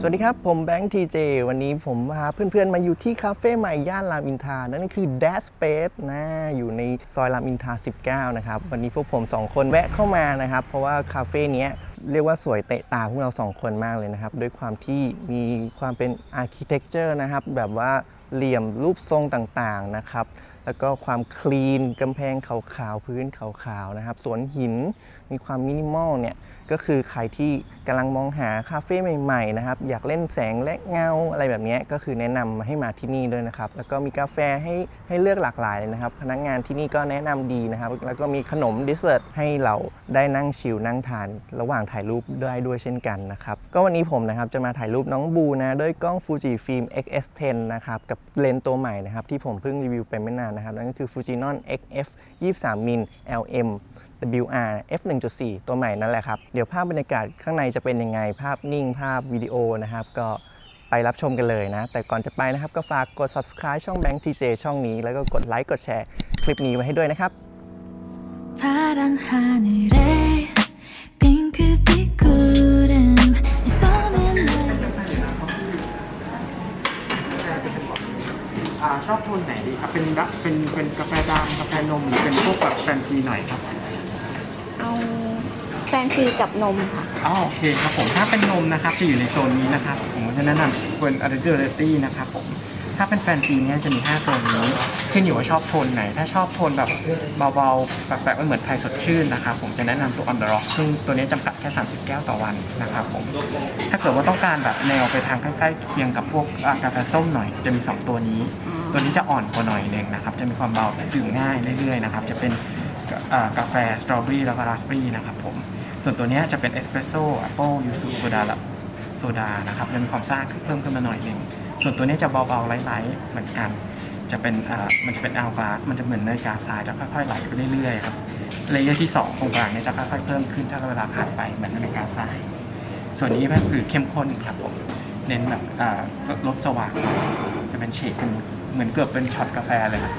สวัสดีครับ ผมแบงค์ทีเจวันนี้ผมพาเพื่อนๆ มาอยู่ที่คาเฟ่ใหม่ย่านรามอินทรานั่นก็คือ d a s p a c e นะ อยู่ในซอยรามอินทรา19 นะครับ วันนี้พวกผม 2 คนแวะเข้ามานะครับ เพราะว่าคาเฟ่เนี้ยเรียกว่าสวยเตะตาพวกเรา 2 คนมากเลยนะครับ ด้วยความที่มีความเป็นอาร์เคเต็กเจอร์นะครับ แบบว่าเหลี่ยมรูปทรงต่างๆ นะครับ แล้วก็ความคลีนกำแพงขาวๆพื้นขาวๆนะครับสวนหินมีความมินิมอลเนี่ยก็คือใครที่กำลังมองหาคาเฟ่ใหม่ๆนะครับอยากเล่นแสงและเงาอะไรแบบนี้ก็คือแนะนำให้มาที่นี่ด้วยนะครับแล้วก็มีกาแฟให้ให้เลือกหลากหลายเลยนะครับ พนักงานที่นี่ก็แนะนำดีนะครับ แล้วก็มีขนมดิเซอร์ตให้เราได้นั่งชิลนั่งทาน ระหว่างถ่ายรูปได้ด้วยเช่นกันนะครับก็วันนี้ผมนะครับจะมาถ่ายรูปน้องบูนะด้วยกล้อง Fuji Film XS10 นะครับกับเลนส์ตัวใหม่นะครับที่ผมเพิ่งรีวิวไปไม่นานนะครับนั่นก็คือ Fujinon XF 23มิล LM WR F 1.4 ตัวใหม่นั่นแหละครับ เดี๋ยวภาพบรรยากาศข้างในจะเป็นยังไง ภาพนิ่งภาพวิดีโอนะครับ ก็ไปรับชมกันเลยนะ แต่ก่อนจะไปนะครับ ก็ฝากกด subscribe ช่อง Bank TJ ช่องนี้ แล้วก็กดไลค์กดแชร์คลิปนี้ไว้ให้ด้วยนะครับ ชอบโทนไหนดีครับ เป็นดักเป็นเป็นกาแฟดำกาแฟนมหรือเป็นพวกแบบแฟนซีหน่อยครับเอาแฟนซีกับนมค่ะ อ๋อโอเคครับผมถ้าเป็นนมนะครับจะอยู่ในโซนนี้นะครับผมก็จะแนะนำเป็น a d d i t y นะครับผมถ้าเป็นแฟนซีเนี่ยจะมี5ตัวนี้ขึ้นอยู่ว่าชอบโทนไหน ถ้าชอบโทนแบบเบาๆแปลกๆไม่เหมือนไทยสดชื่นนะครับผมจะแนะนำตัว On the Rock ซึ่งตัวนี้จำกัดแค่ 30 แก้วต่อวันนะครับผมถ้าเกิดว่าต้องการแบบแนวไปทางใกล้ๆเคียงกับพวกอ่ากาแฟส้มหน่อยจะมี 2 ตัวนี้ ตัวนี้จะอ่อนกว่าหน่อยหนึ่งนะครับ จะมีความเบาดื่มง่ายเรื่อยๆนะครับ จะเป็นกาแฟสตรอเบอรี่แล้วก็ราสเบอรี่นะครับผม ส่วนตัวนี้จะเป็นเอสเปรสโซ่แอปเปิลยูสุโซดาและโซดานะครับจะมีความซ่าเพิ่มขึ้นมาหน่อยหนึ่งส่วนตัวนี้จะเบาๆไร้ๆเหมือนกัน จะเป็นมันจะเป็นแอลกลาสมันจะเหมือนเนยกาซายจะค่อยๆไหลไปเรื่อยๆครับเลเยอร์ที่2ตรงกลางเนี่ยจะค่อยๆเพิ่มขึ้นถ้าเวลาผ่านไปเหมือนเนยกาซายส่วนนี้ก็คือเข้มข้นครับผม เน้นแบบอ่ารสสว่างจะเป็นเฉดเป็นเหมือนเกือบเป็นช็อตกาแฟเลยครับ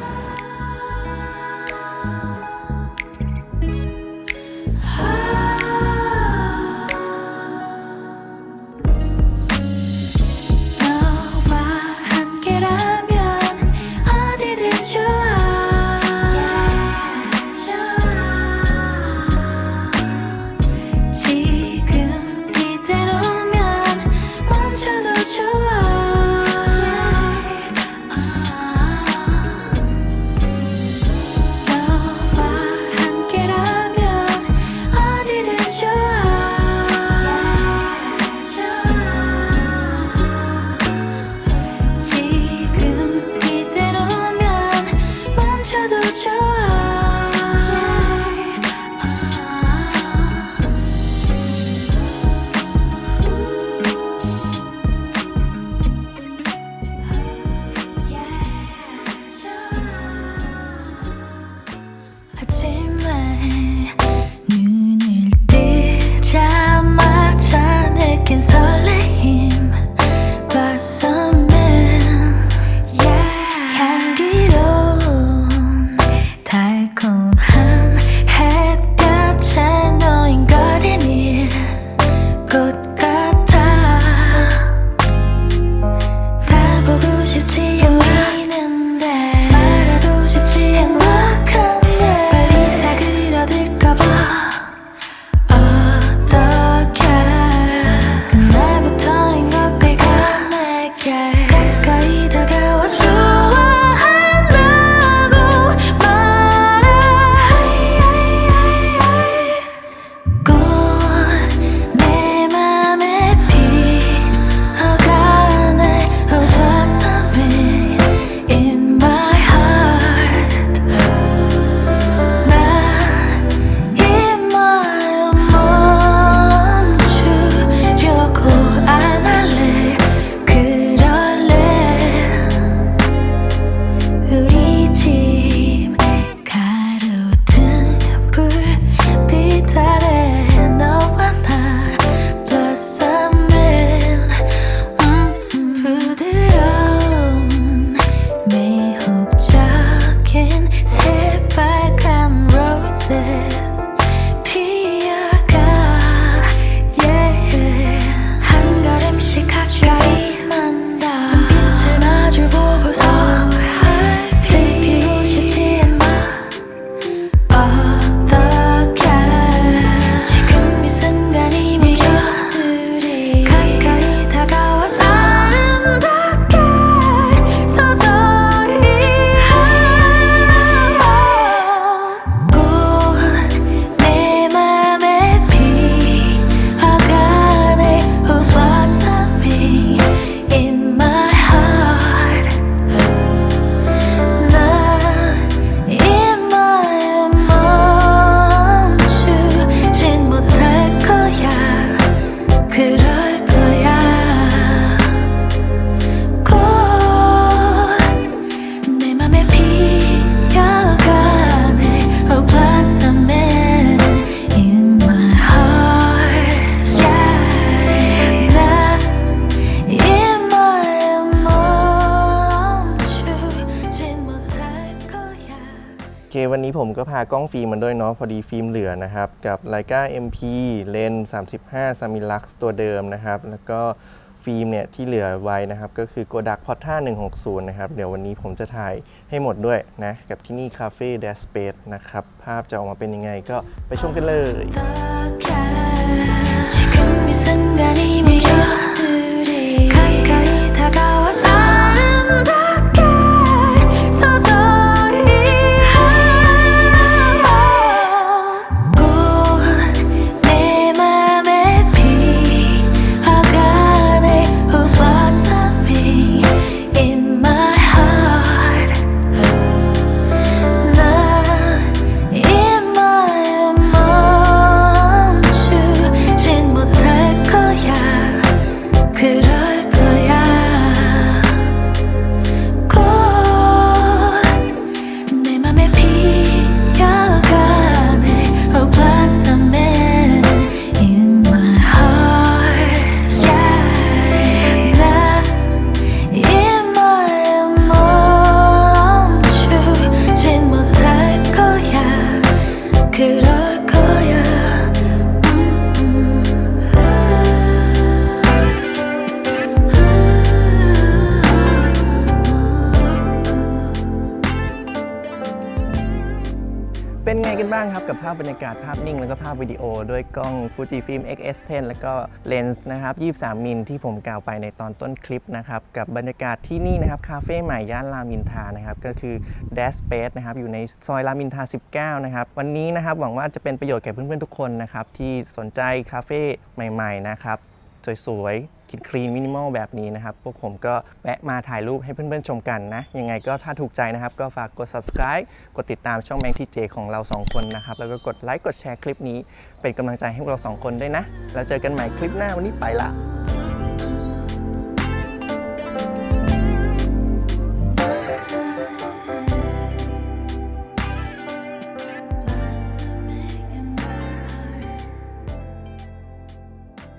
เค วันนี้ผมก็พากล้องฟิล์มมาด้วยเนาะพอดีฟิล์มเหลือนะครับ กับ Leica MP เลนส์35 Samilux ตัวเดิมนะครับ แล้วก็ฟิล์มเนี่ยที่เหลือไว้นะครับ ก็คือ Kodak Porta 160 นะครับ เดี๋ยววันนี้ผมจะถ่ายให้หมดด้วยนะ กับที่นี่ Cafe d a s p a c e นะครับ ภาพจะออกมาเป็นยังไงก็ไปชมกันเลย 지금 이 순간이 미쳤으리 가까이 다가와 사람 could I เป็นไงกันบ้างครับ กับภาพบรรยากาศภาพนิ่ง แล้วก็ภาพวิดีโอ ด้วยกล้อง Fujifilm X-S10 แล้วก็เลนส์นะครับ 23 มิลที่ผมกล่าวไปในตอนต้นคลิปนะครับ กับบรรยากาศที่นี่นะครับคาเฟ่ใหม่ย่านรามอินทานะครับ ก็คือ Dash Space นะครับ อยู่ในซอยรามอินทา 19 นะครับ วันนี้นะครับหวังว่าจะเป็นประโยชน์แก่เพื่อนๆทุกคนนะครับที่สนใจคาเฟ่ใหม่ ๆ นะครับสวยๆ กินคลีนมินิมอลแบบนี้นะครับ พวกผมก็แวะมาถ่ายรูปให้เพื่อนๆชมกันนะ ยังไงก็ถ้าถูกใจนะครับ ก็ฝากกด subscribe กดติดตามช่องแมงทีเจของเรา 2 คนนะครับ แล้วก็กดไลค์กดแชร์คลิปนี้ เป็นกำลังใจให้พวกเรา 2 คนด้วยนะ แล้วเจอกันใหม่คลิปหน้าวันนี้ไปละ